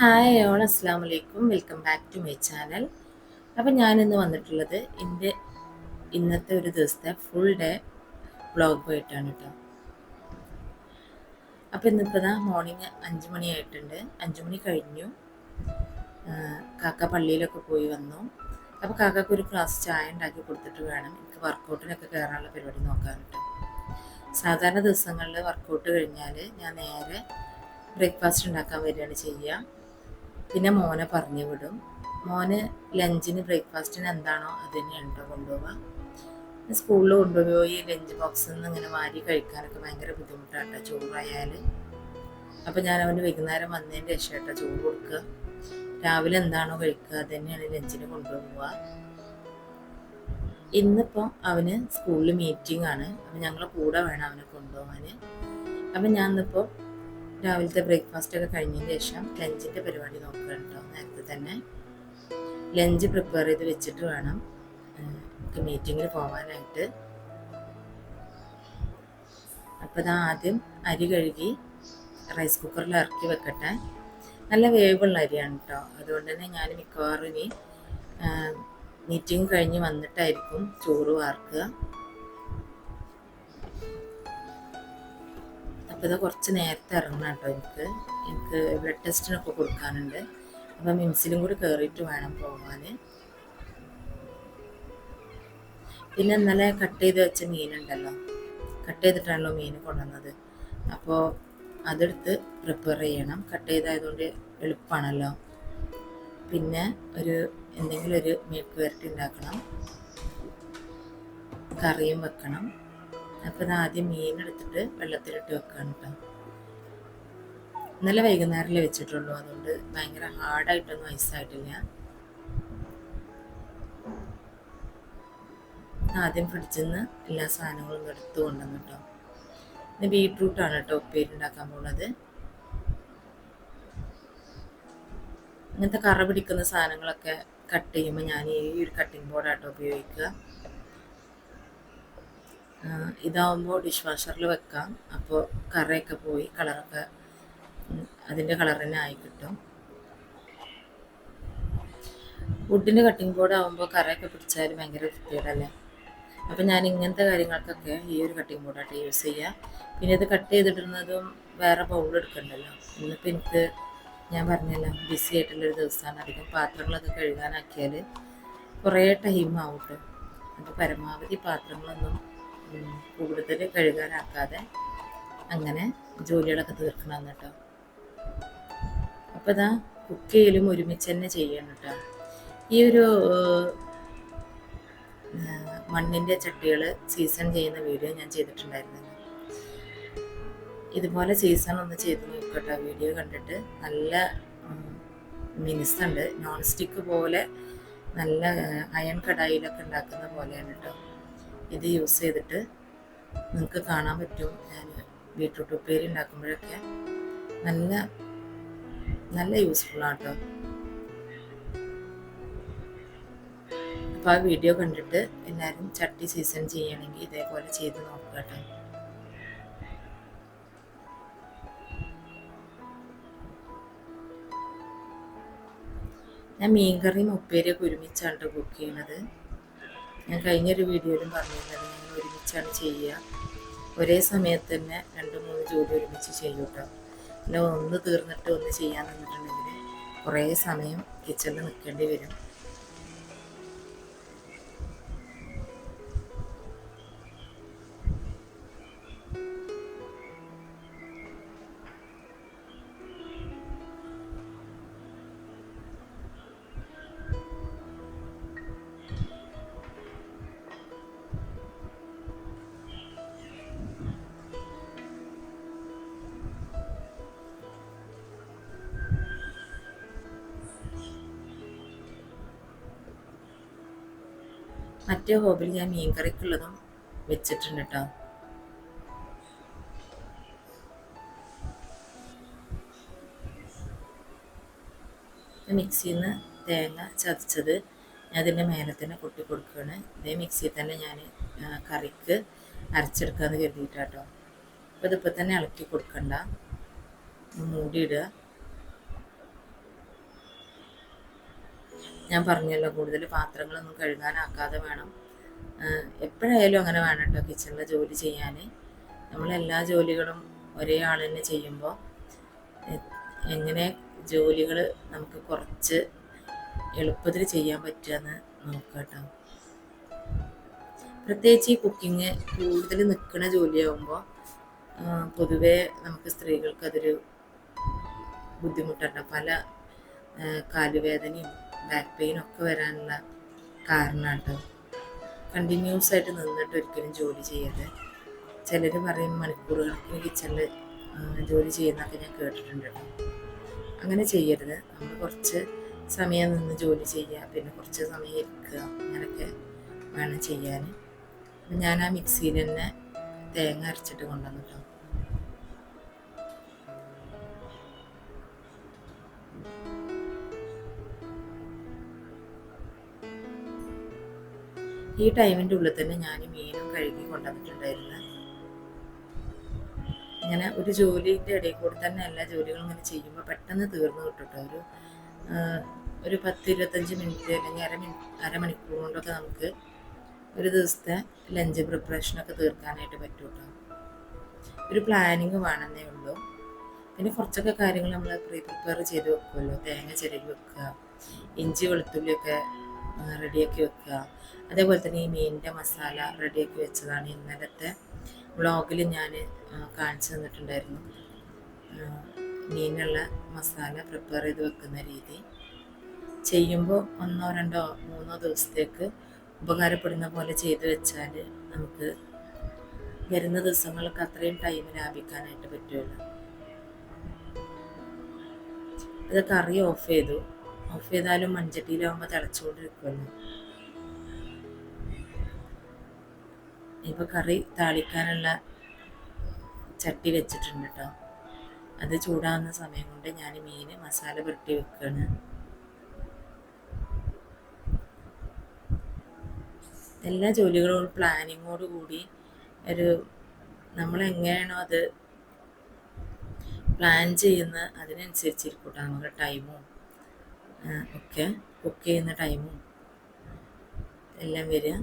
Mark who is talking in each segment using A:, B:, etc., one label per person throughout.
A: Hi all അസ്സാം വലൈക്കും welcome back to my channel അപ്പം ഞാനിന്ന് വന്നിട്ടുള്ളത് എന്റെ ഇന്നത്തെ ഒരു ദിവസത്തെ ഫുൾ ഡേ വ്ളോഗ് പോയിട്ടാണ് കേട്ടോ. അപ്പം ഇന്നിപ്പോൾ ദാ മോർണിംഗ് അഞ്ച് മണിയായിട്ടുണ്ട് അഞ്ച് മണി കഴിഞ്ഞു. കാക്ക പള്ളിയിലൊക്കെ പോയി വന്നു. അപ്പോൾ കാക്കക്ക് ഒരു ഗ്ലാസ് ചായ ഉണ്ടാക്കി കൊടുത്തിട്ട് വേണം. എനിക്ക് വർക്കൗട്ടിനൊക്കെ കയറാനുള്ള പരിപാടി നോക്കാൻ കേട്ടോ. സാധാരണ ദിവസങ്ങളിൽ വർക്കൗട്ട് കഴിഞ്ഞാൽ ഞാൻ നേരെ ബ്രേക്ക്ഫാസ്റ്റ് ഉണ്ടാക്കാൻ വരികയാണ് ചെയ്യുക പിന്നെ മോനെ പറഞ്ഞു വിടും. മോന് ലഞ്ചിന് ബ്രേക്ക്ഫാസ്റ്റിന് എന്താണോ അത് തന്നെയാണ് കേട്ടോ കൊണ്ടുപോവുക. സ്കൂളിൽ കൊണ്ടുപോയി ലഞ്ച് ബോക്സിൽ നിന്ന് ഇങ്ങനെ വാരി കഴിക്കാനൊക്കെ ഭയങ്കര ബുദ്ധിമുട്ടാണ് കേട്ടോ ചോറായാൽ അപ്പം ഞാൻ അവന് വൈകുന്നേരം വന്നതിന്റെ ശേഷം കേട്ടോ ചോറ് കൊടുക്കുക. രാവിലെ എന്താണോ കഴിക്കുക അത് തന്നെയാണ് ലഞ്ചിന് കൊണ്ടുപോവുക. ഇന്നിപ്പോൾ അവന് സ്കൂളിൽ മീറ്റിംഗ് ആണ്. അപ്പം ഞങ്ങളെ കൂടെ വേണം അവനെ കൊണ്ടുപോകാൻ അപ്പം ഞാൻ ഇന്നിപ്പോൾ രാവിലത്തെ ബ്രേക്ക്ഫാസ്റ്റ് ഒക്കെ കഴിഞ്ഞതിന് ശേഷം ലഞ്ചിന്റെ പരിപാടി നോക്കുക നേരത്തെ തന്നെ. ലഞ്ച് പ്രിപ്പയർ ചെയ്ത് വെച്ചിട്ട് വേണം മീറ്റിങ്ങിൽ പോകാനായിട്ട് അപ്പോൾ ഇതാ ആദ്യം അരി കഴുകി റൈസ് കുക്കറിൽ ഇറക്കി വെക്കട്ടെ. നല്ല വേവുള്ള അരിയാണ് കേട്ടോ. അതുകൊണ്ട് തന്നെ ഞാൻ മിക്കവാറും ഇനി മീറ്റിംഗ് കഴിഞ്ഞ് വന്നിട്ടായിരിക്കും ചോറ് വാർക്കുക. അപ്പോൾ ഇത് കുറച്ച് നേരത്തെ ഇറങ്ങണം കേട്ടോ എനിക്ക്. എനിക്ക് ബ്ലഡ് ടെസ്റ്റിനൊക്കെ കൊടുക്കാനുണ്ട്. അപ്പം മിംസിലും കൂടി കയറിയിട്ട് വേണം പോകാൻ. പിന്നെ ഇന്നലെ കട്ട് ചെയ്ത് വെച്ച മീനുണ്ടല്ലോ കട്ട് ചെയ്തിട്ടാണല്ലോ മീൻ കൊണ്ടുവന്നത്. അപ്പോൾ അതെടുത്ത് പ്രിപ്പയർ ചെയ്യണം. കട്ട് ചെയ്തായതുകൊണ്ട് എളുപ്പമാണല്ലോ പിന്നെ ഒരു എന്തെങ്കിലും ഒരു മെഴുക്ക് വരട്ടി ഉണ്ടാക്കണം. കറിയും വെക്കണം. അപ്പോൾ ഇത് ആദ്യം മീനെടുത്തിട്ട് വെള്ളത്തിലിട്ട് വെക്കുകയാണ് കേട്ടോ ഇന്നലെ വൈകുന്നേരമല്ലേ വെച്ചിട്ടുള്ളൂ. അതുകൊണ്ട് ഭയങ്കര ഹാർഡായിട്ടൊന്നും ഐസായിട്ടില്ല ആദ്യം ഫ്രിഡ്ജിൽ നിന്ന് എല്ലാ സാധനങ്ങളും എടുത്ത് കൊണ്ടുവന്നു കേട്ടോ ഇത് ബീട്രൂട്ടാണ് കേട്ടോ ഉപ്പേരി ഉണ്ടാക്കാൻ പോകുന്നത് ഇങ്ങനത്തെ കറ പിടിക്കുന്ന സാധനങ്ങളൊക്കെ കട്ട് ചെയ്യുമ്പോൾ ഞാൻ ഈ ഒരു കട്ടിംഗ് ബോർഡാട്ടോ ഉപയോഗിക്കുക. ഇതാവുമ്പോൾ ഡിഷ് വാഷറിൽ വെക്കാം. അപ്പോൾ കറയൊക്കെ പോയി കളറൊക്കെ അതിന്റെ കളർ തന്നെ ആയി കിട്ടും. വുഡിന്റെ കട്ടിംഗ് ബോർഡ് ആകുമ്പോൾ കറയൊക്കെ പിടിച്ചാൽ ഭയങ്കര വൃത്തികേടല്ലേ അപ്പം ഞാൻ ഇങ്ങനത്തെ കാര്യങ്ങൾക്കൊക്കെ ഈ ഒരു കട്ടിംഗ് ബോർഡായിട്ട് യൂസ് ചെയ്യുക പിന്നെ ഇത് കട്ട് ചെയ്തിടുന്നതും വേറെ ബൗൾ എടുക്കണ്ടല്ലോ? ഇന്നിപ്പോൾ എനിക്ക് ഞാൻ പറഞ്ഞല്ലോ ബിസി ആയിട്ടുള്ളൊരു ദിവസമാണ് അധികം പാത്രങ്ങളൊക്കെ കഴുകാനാക്കിയാൽ കുറേ ടൈം ആവും കേട്ടോ അപ്പോൾ പരമാവധി പാത്രങ്ങളൊന്നും കൂടുതൽ കഴുകാനാക്കാതെ അങ്ങനെ ജോലികളൊക്കെ തീർക്കണം കേട്ടോ. അപ്പോൾ ഇതാ കുക്ക് ചെയ്യലും ഒരുമിച്ച് തന്നെ ചെയ്യണം കേട്ടോ. ഈ ഒരു മണ്ണിന്റെ ചട്ടികൾ സീസൺ ചെയ്യുന്ന വീഡിയോ ഞാൻ ചെയ്തിട്ടുണ്ടായിരുന്നു. ഇതുപോലെ സീസൺ ഒന്ന് ചെയ്ത് നോക്കട്ടെ. വീഡിയോ കണ്ടിട്ട് നല്ല മിനുസുണ്ട്. നോൺ സ്റ്റിക്ക് പോലെ നല്ല അയൺ കടായിലൊക്കെ ഉണ്ടാക്കുന്ന പോലെയാണ് കേട്ടോ. ഇത് യൂസ് ചെയ്തിട്ട് നിങ്ങൾക്ക് കാണാൻ പറ്റും. ഞാൻ ബീട്രൂട്ട് ഉപ്പേരി ഉണ്ടാക്കുമ്പോഴൊക്കെ നല്ല നല്ല ആണ് കേട്ടോ അപ്പോൾ ആ വീഡിയോ കണ്ടിട്ട് എല്ലാവരും ചട്ടി സീസൺ ചെയ്യണമെങ്കിൽ ഇതേപോലെ ചെയ്ത് നോക്കുക കേട്ടോ. ഞാൻ മീൻകറിയും ഉപ്പേരിയൊക്കെ ഒരുമിച്ചാണ് കുക്ക് ചെയ്യണത്. ഞാൻ കഴിഞ്ഞൊരു വീഡിയോയിലും പറഞ്ഞിരുന്നത് നിങ്ങൾ ഒരുമിച്ചാണ് ചെയ്യുക. ഒരേ സമയത്ത് തന്നെ രണ്ട് മൂന്ന് ജോലി ഒരുമിച്ച് ചെയ്യും കേട്ടോ അല്ല ഒന്ന് തീർന്നിട്ട് ഒന്ന് ചെയ്യാൻ നിന്നിട്ടുണ്ടെങ്കിൽ കുറേ സമയം കിച്ചണിൽ നിൽക്കേണ്ടി വരും. മറ്റേ ഹോബിൽ ഞാൻ കറിക്കുള്ളതും വെച്ചിട്ടുണ്ട് കേട്ടോ മിക്സിയിൽ നിന്ന് തേങ്ങ ചതച്ചത് ഞാൻ അതിന്റെ മേലെ തന്നെ കൊട്ടി കൊടുക്കുകയാണ്. ഇതേ മിക്സിയിൽ തന്നെ ഞാൻ കറിക്ക് അരച്ചെടുക്കാമെന്ന് കരുതിയിട്ടാട്ടോ അപ്പോൾ ഇതിപ്പോൾ തന്നെ ഇളക്കി കൊടുക്കണ്ട. മൂടിയിടുക ഞാൻ പറഞ്ഞല്ലോ കൂടുതൽ പാത്രങ്ങളൊന്നും കഴുകാനാക്കാതെ വേണം. എപ്പോഴായാലും അങ്ങനെ വേണം കേട്ടോ കിച്ചണിലെ ജോലി ചെയ്യാൻ നമ്മളെല്ലാ ജോലികളും ഒരേ ആൾ തന്നെ ചെയ്യുമ്പോൾ എങ്ങനെ ജോലികൾ നമുക്ക് കുറച്ച് എളുപ്പത്തിൽ ചെയ്യാൻ പറ്റുമെന്ന് നോക്കാം കേട്ടോ. പ്രത്യേകിച്ച് ഈ കുക്കിങ് കൂടുതൽ നിൽക്കുന്ന ജോലിയാകുമ്പോൾ പൊതുവേ നമുക്ക് സ്ത്രീകൾക്കതൊരു ബുദ്ധിമുട്ടുണ്ട് പല കാലുവേദനയും ബാക്ക് പെയിൻ ഒക്കെ വരാനുള്ള കാരണം കേട്ടോ കണ്ടിന്യൂസ് ആയിട്ട് നിന്നിട്ട് ഒരിക്കലും ജോലി ചെയ്യരുത്. ചിലർ പറയും മണിക്കൂറുകൾക്ക് കിച്ചണിൽ ജോലി ചെയ്യുന്നൊക്കെ ഞാൻ കേട്ടിട്ടുണ്ട് കേട്ടോ. അങ്ങനെ ചെയ്യരുത്. നമ്മൾ കുറച്ച് സമയം നിന്ന് ജോലി ചെയ്യുക പിന്നെ കുറച്ച് സമയം ഇരിക്കുക അങ്ങനെയൊക്കെ വേണം ചെയ്യാൻ. ഞാൻ ആ മിക്സിയിൽ തന്നെ തേങ്ങ അരച്ചിട്ട് കൊണ്ടുവന്നു ഈ ടൈമിന്റെ ഉള്ളിൽ തന്നെ ഞാൻ മീനും കഴുകി കൊണ്ടുവന്നിട്ടുണ്ടായിരുന്നു. ഇങ്ങനെ ഒരു ജോലിന്റെ ഇടയിൽ കൂടി തന്നെ എല്ലാ ജോലികളും ഇങ്ങനെ ചെയ്യുമ്പോൾ പെട്ടെന്ന് തീർന്നു കിട്ടും ഒരു ഒരു പത്ത് ഇരുപത്തഞ്ച് മിനിറ്റ് അല്ലെങ്കിൽ അര മിനി അരമണിക്കൂർ കൊണ്ടൊക്കെ നമുക്ക് ഒരു ദിവസത്തെ ലഞ്ച് പ്രിപ്പറേഷനൊക്കെ തീർക്കാനായിട്ട് പറ്റും കേട്ടോ ഒരു പ്ലാനിങ് വേണമെന്നേ ഉള്ളൂ. പിന്നെ കുറച്ചൊക്കെ കാര്യങ്ങൾ നമ്മൾ പ്രീ പ്രിപ്പയർ ചെയ്ത് വെക്കുമല്ലോ തേങ്ങ ചിരകി വെക്കുക ഇഞ്ചി വെളുത്തുള്ളിയൊക്കെ റെഡിയാക്കി വെക്കുക. അതേപോലെ തന്നെ ഈ മീനിന്റെ മസാല റെഡിയാക്കി വെച്ചതാണ് ഇന്നലത്തെ വ്ളോഗിൽ ഞാൻ കാണിച്ചു തന്നിട്ടുണ്ടായിരുന്നു. മീനുള്ള മസാല പ്രിപ്പയർ ചെയ്ത് വെക്കുന്ന രീതി. ചെയ്യുമ്പോൾ ഒന്നോ രണ്ടോ മൂന്നോ ദിവസത്തേക്ക് ഉപകാരപ്പെടുന്ന പോലെ ചെയ്തു വെച്ചാൽ നമുക്ക് വരുന്ന ദിവസങ്ങളൊക്കെ അത്രയും ടൈം ലാഭിക്കാനായിട്ട് പറ്റുമല്ലോ ഇത് കറി ഓഫ് ചെയ്തു. ഓഫ് ചെയ്താലും മൺചട്ടിയിലാവുമ്പോൾ തിളച്ചുകൊണ്ടിരിക്കുമല്ലോ ഇപ്പൊ കറി താളിക്കാനുള്ള ചട്ടി വെച്ചിട്ടുണ്ട് കേട്ടോ അത് ചൂടാവുന്ന സമയം കൊണ്ട് ഞാൻ മീൻ മസാല പുരട്ടി വെക്കുകയാണ് എല്ലാ ജോലികളും പ്ലാനിങ്ങോട് കൂടി ഒരു നമ്മൾ എങ്ങനെയാണോ അത് പ്ലാൻ ചെയ്യുന്ന അതിനനുസരിച്ചിരിക്കും കേട്ടോ നമ്മുടെ ടൈമും ഒക്കെ കുക്ക് ചെയ്യുന്ന ടൈമും എല്ലാം വരിക.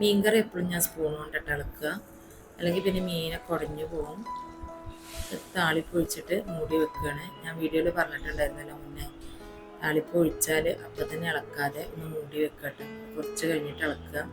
A: മീൻകറി എപ്പോഴും ഞാൻ സ്പൂൺ കൊണ്ടിട്ട് ഇളക്കുക. അല്ലെങ്കിൽ പിന്നെ മീനെ ഉടഞ്ഞു പോകും താളിപ്പ് ഒഴിച്ചിട്ട് മൂടി വെക്കുകയാണ്. ഞാൻ വീഡിയോയിൽ പറഞ്ഞിട്ടുണ്ടായിരുന്നല്ലോ മുന്നേ. താളിപ്പ് ഒഴിച്ചാൽ അപ്പം തന്നെ ഇളക്കാതെ ഒന്ന് മൂടി വെക്കട്ടെ കുറച്ച് കഴിഞ്ഞിട്ട് ഇളക്കുക.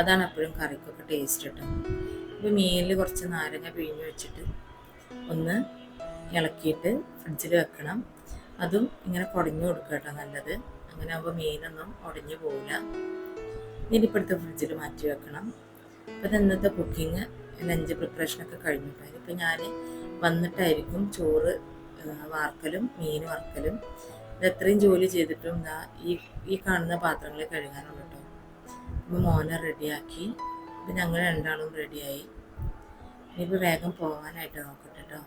A: അതാണ് എപ്പോഴും കറിക്കൊക്കെ ടേസ്റ്റ് കിട്ടും. ഇപ്പോൾ മീനിൽ കുറച്ച് നാരങ്ങ പിഴിഞ്ഞ് വെച്ചിട്ട് ഒന്ന് ഇളക്കിയിട്ട് ഫ്രിഡ്ജിൽ വെക്കണം. അതും ഇങ്ങനെ കുടഞ്ഞു കൊടുക്കുക കേട്ടോ നല്ലത്. അങ്ങനെ ആകുമ്പോൾ മീനൊന്നും ഉടഞ്ഞു പോവില്ല. ഇനിയിപ്പോൾ എടുത്ത് ഫ്രിഡ്ജിൽ മാറ്റി വെക്കണം. അപ്പോൾ ഇന്നത്തെ കുക്കിങ് ലഞ്ച് പ്രിപ്പറേഷനൊക്കെ കഴിഞ്ഞു കേട്ടോ ഇതിപ്പോൾ ഞാൻ വന്നിട്ടായിരിക്കും ചോറ് വാർക്കലും മീൻ വറക്കലും. ഇത് എത്രയും ജോലി ചെയ്തിട്ടും ഇതാ ഈ ഈ കാണുന്ന പാത്രങ്ങൾ കഴുകാനുള്ളൂ കേട്ടോ അപ്പോൾ മോനെ റെഡിയാക്കി. ഇപ്പം ഞങ്ങൾ രണ്ടാളും റെഡിയായി. ഇനിയിപ്പോൾ വേഗം പോകാനായിട്ട് നോക്കട്ടെ കേട്ടോ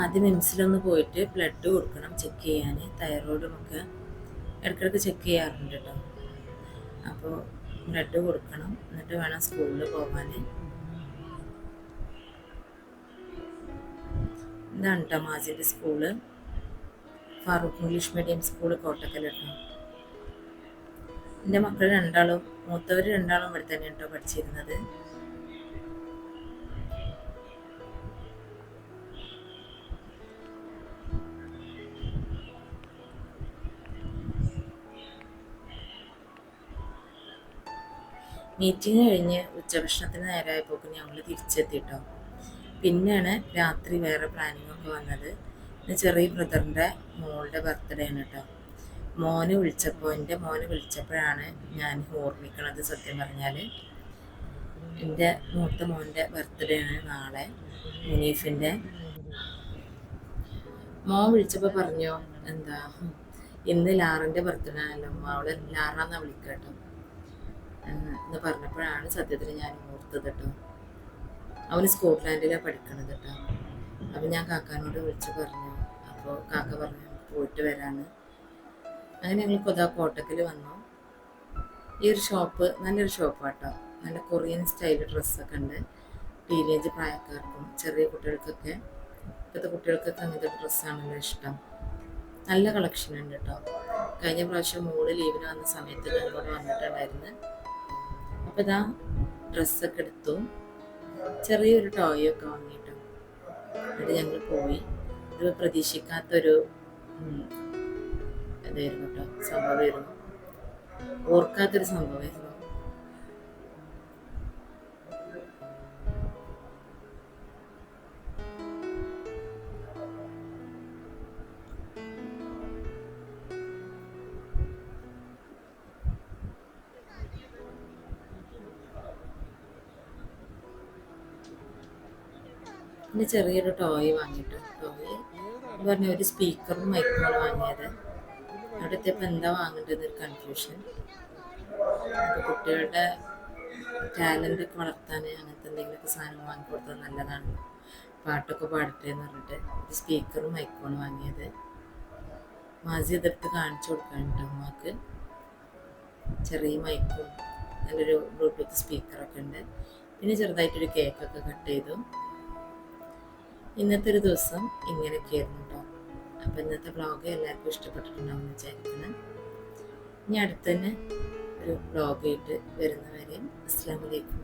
A: ആദ്യം മിംസിലൊന്ന് പോയിട്ട് ബ്ലഡ് കൊടുക്കണം ചെക്ക് ചെയ്യാൻ തൈറോയിഡും ഒക്കെ ഇടയ്ക്കിടയ്ക്ക് ചെക്ക് ചെയ്യാറുണ്ട് കേട്ടോ. അപ്പോൾ ബ്ലഡ് കൊടുക്കണം. എന്നിട്ട് വേണം സ്കൂളിൽ പോകാൻ ഇതാണ് കേട്ടോ മാജിന്റെ school Farook English medium school Kottakkal കേട്ടോ എന്റെ മക്കൾ രണ്ടാളും മൂത്തവർ രണ്ടാളും ഇവിടെ തന്നെ കേട്ടോ പഠിച്ചിരുന്നത്. മീറ്റിംഗ് കഴിഞ്ഞ് ഉച്ചഭക്ഷണത്തിന് നേരമായപ്പോൾ ഞങ്ങൾ തിരിച്ചെത്തിട്ടോ. പിന്നെയാണ് രാത്രി വേറെ പ്ലാനിങ് ഒക്കെ വന്നത് ചെറിയ ബ്രദറിന്റെ മോളുടെ ബർത്ത്ഡേ ആണ് കേട്ടോ മോന് വിളിച്ചപ്പോൾ എന്റെ മോന് വിളിച്ചപ്പോഴാണ് ഞാൻ ഓർമ്മിക്കണത് സത്യം പറഞ്ഞാൽ എന്റെ മൂത്ത മോന്റെ ബർത്ത്ഡേ ആണ് നാളെ മുനീഫിന്റെ മോൻ വിളിച്ചപ്പോൾ പറഞ്ഞു എന്താ ഇന്ന് ലാറിന്റെ ബർത്ത്ഡേ ആണല്ലോ അവൾ ലാറാന്നാ വിളിക്കട്ടോ കേട്ടോ എന്ന് പറഞ്ഞപ്പോഴാണ് സത്യത്തിൽ ഞാൻ ഓർത്തത് കേട്ടോ. അവന് സ്കോട്ട്ലാൻഡിലാണ് പഠിക്കണത് കേട്ടോ. അപ്പം ഞാൻ കാക്കാനോട് വിളിച്ച് പറഞ്ഞു. അപ്പോൾ കാക്ക പറഞ്ഞു പോയിട്ട് വരാന്ന്. അങ്ങനെ ഞങ്ങൾ കൊതാ കോട്ടക്കിൽ വന്നു. ഈ ഒരു ഷോപ്പ് നല്ലൊരു ഷോപ്പാട്ടോ നല്ല കൊറിയൻ സ്റ്റൈൽ ഡ്രസ്സൊക്കെ ഉണ്ട്. ടീനേജ് പ്രായക്കാർക്കും ചെറിയ കുട്ടികൾക്കൊക്കെ. ഇപ്പോഴത്തെ കുട്ടികൾക്കൊക്കെ അങ്ങനത്തെ ഡ്രസ്സാണല്ലോ ഇഷ്ടം. നല്ല കളക്ഷൻ ഉണ്ട് കേട്ടോ. കഴിഞ്ഞ പ്രാവശ്യം മോൾ ലീവിന് വന്ന സമയത്ത് ഞങ്ങളോട് വന്നിട്ടുണ്ടായിരുന്നു. അപ്പോൾ ഇതാ ഡ്രസ്സൊക്കെ എടുത്തു. ചെറിയൊരു ടോയൊക്കെ വാങ്ങിയിട്ടു. എന്നിട്ട് ഞങ്ങൾ പോയി. ഒരു പ്രതീക്ഷിക്കാത്തൊരു ഇതായിരുന്നു കേട്ടോ സംഭവമായിരുന്നു ഓർക്കാത്തൊരു സംഭവമായിരുന്നു പിന്നെ ചെറിയൊരു ടോയ് വാങ്ങിയിട്ടു. ടോയ് എന്ന് പറഞ്ഞ ഒരു സ്പീക്കറും മൈക്കും വാങ്ങിയത്. അവിടെ എത്തിയപ്പോൾ എന്താ വാങ്ങേണ്ടത് ഒരു കൺഫ്യൂഷൻ കുട്ടികളുടെ ടാലന്റ് ഒക്കെ വളർത്താൻ അങ്ങനത്തെ എന്തെങ്കിലുമൊക്കെ സാധനം വാങ്ങിക്കൊടുത്തത് നല്ലതാണ്. പാട്ടൊക്കെ പാടട്ടെ എന്ന് പറഞ്ഞിട്ട് ഒരു സ്പീക്കറും മൈക്കുമാണ് വാങ്ങിയത്. മാസി ഇതെടുത്ത് കാണിച്ചു കൊടുക്കാൻ അമ്മയ്ക്ക് ചെറിയ മൈക്കും നല്ലൊരു ബ്ലൂടൂത്ത് സ്പീക്കറൊക്കെ ഉണ്ട്. പിന്നെ ചെറുതായിട്ടൊരു കേക്കൊക്കെ കട്ട് ചെയ്തു. ഇന്നത്തെ ഒരു ദിവസം ഇങ്ങനെയൊക്കെയായിരുന്നു കേട്ടോ അപ്പോൾ ഇന്നത്തെ വ്ളോഗ് എല്ലാവർക്കും ഇഷ്ടപ്പെട്ടിട്ടുണ്ടാവും എന്ന് വിചാരിക്കുന്നു. ഇനി അടുത്ത് തന്നെ ഒരു വ്ളോഗ് ആയിട്ട് വരുന്നവരെയും അസ്സാം വലൈക്കും